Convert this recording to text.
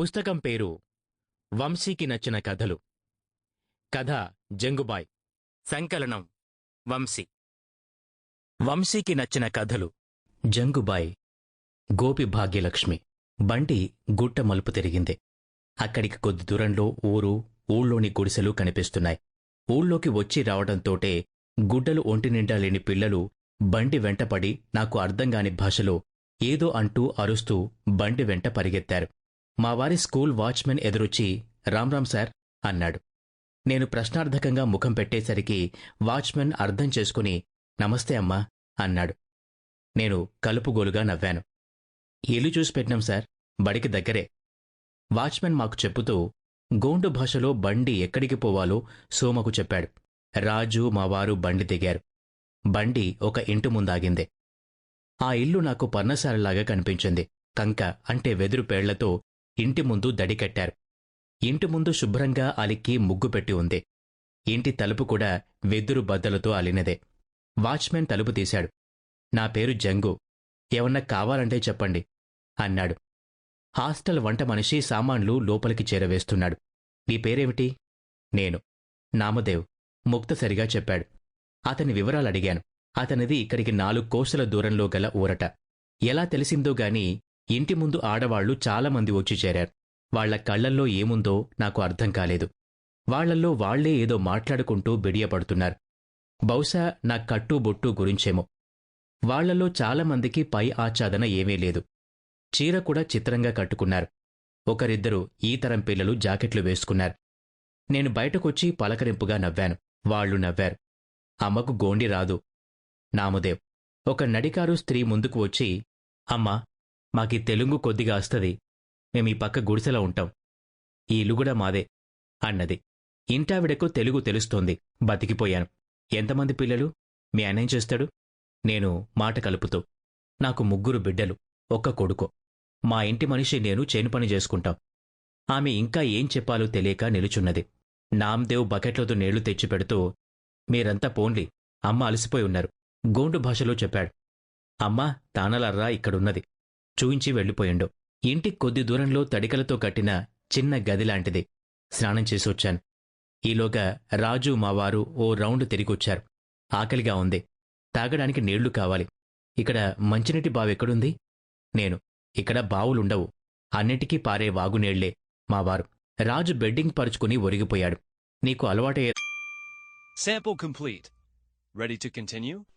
పుస్తకం పేరు వంశీకి నచ్చిన కథలు. కథ జంగుబాయ్. సంకలనం వంశీ. వంశీకి నచ్చిన కథలు. జంగుబాయ్ గోపి భాగ్యలక్ష్మి. బండి గుట్ట మలుపు తిరిగింది. అక్కడికి కొద్ది దూరంలో ఊరు ఊళ్ళోని గుడిసెలు కనిపిస్తున్నాయి. ఊళ్ళోకి వచ్చి రావడంతోటే గుడ్డలు ఒంటి నిండా లేని పిల్లలు బండి వెంటపడి నాకు అర్థంగాని భాషలో ఏదో అంటూ అరుస్తూ బండి వెంట పరిగెత్తారు. మా వారి స్కూల్ వాచ్మెన్ ఎదురొచ్చి రామ్రామ్ సార్ అన్నాడు. నేను ప్రశ్నార్థకంగా ముఖం పెట్టేసరికి వాచ్మెన్ అర్థం చేసుకుని నమస్తే అమ్మా అన్నాడు. నేను కలుపుగోలుగా నవ్వాను. ఇల్లు చూసి పెట్టినాం సార్ బడికి దగ్గరే. వాచ్మెన్ మాకు చెప్పుతూ గోండు భాషలో బండి ఎక్కడికి పోవాలో సోమకు చెప్పాడు. రాజు మావారు బండి దిగారు. బండి ఒక ఇంటి ముందాగింది. ఆ ఇల్లు నాకు పర్ణశాలలాగా కనిపించింది. కంక అంటే వెదురు పేళ్ళతో ఇంటి ముందు దడి కట్టారు. ఇంటి ముందు శుభ్రంగా అలిక్కి ముగ్గు పెట్టి ఉంది. ఇంటి తలుపు కూడా వెదురు బద్దలతో అలినదే. వాచ్మెన్ తలుపు తీశాడు. నా పేరు జంగు. ఏమన్నా కావాలంటే చెప్పండి అన్నాడు. హాస్టల్ వంట మనిషి సామాన్లు లోపలికి చేరవేస్తున్నాడు. నీ పేరేమిటి? నేను. నామదేవ్. ముక్తసరిగా చెప్పాడు. అతని వివరాలు అడిగాను. అతనిది ఇక్కడికి నాలుగు కోసల దూరంలో గల ఊరట. ఎలా తెలిసిందో గాని ఇంటి ముందు ఆడవాళ్ళు చాలామంది వచ్చి చేరారు. వాళ్ళ కళ్ళల్లో ఏముందో నాకు అర్థం కాలేదు. వాళ్ళల్లో వాళ్ళే ఏదో మాట్లాడుకుంటూ బిడియపడుతున్నారు. బహుశా నా కట్టు బొట్టు గురించేమో. వాళ్ళలో చాలామందికి పై ఆచ్ఛాదన ఏమీ లేదు. చీర కూడా చిత్రంగా కట్టుకున్నారు. ఒకరిద్దరు ఈ తరం పిల్లలు జాకెట్లు వేసుకున్నారు. నేను బయటకొచ్చి పలకరింపుగా నవ్వాను. వాళ్ళు నవ్వారు. అమ్మకు గోండి రాదు. నామదేవ్. ఒక నడికారు స్త్రీ ముందుకు వచ్చి అమ్మా మాకీ తెలుగు కొద్దిగా వస్తది మేమీ పక్క గుడిసెలో ఉంటాం. ఈ ఇల్లు కూడా మాదే అన్నది. ఇంటావిడకు తెలుగు తెలుస్తోంది. బతికిపోయాను. ఎంతమంది పిల్లలు? మీ అన్నేం చేస్తాడు? నేను మాట కలుపుతూ. నాకు ముగ్గురు బిడ్డలు ఒక్క కొడుకు. మా ఇంటి మనిషి నేను చేను పని చేసుకుంటాం. ఆమె ఇంకా ఏం చెప్పాలో తెలియక నిలుచున్నది. నామ్దేవ్ బకెట్లతో నీళ్ళు తెచ్చిపెడుతూ మీరంతా పోన్లి అమ్మ అలసిపోయి ఉన్నారు. గోండు భాషలో చెప్పాడు. అమ్మా తానలర్రా ఇక్కడున్నది. చూయించి వెళ్ళిపోయిండు. ఇంటి కొద్ది దూరంలో తడికలతో కట్టిన చిన్న గదిలాంటిది. స్నానం చేసొచ్చాను. ఈలోగా రాజు మావారు ఓ రౌండ్ తిరిగొచ్చారు. ఆకలిగా ఉంది. తాగడానికి నీళ్ళు కావాలి. ఇక్కడ మంచినీటి బావెక్కడుంది నేను. ఇక్కడ బావులుండవు. అన్నిటికీ పారే వాగునీళ్ళే మావారు. రాజు బెడ్డింగ్ పరుచుకుని ఒరిగిపోయాడు. నీకు అలవాటే Sample complete. Ready to continue?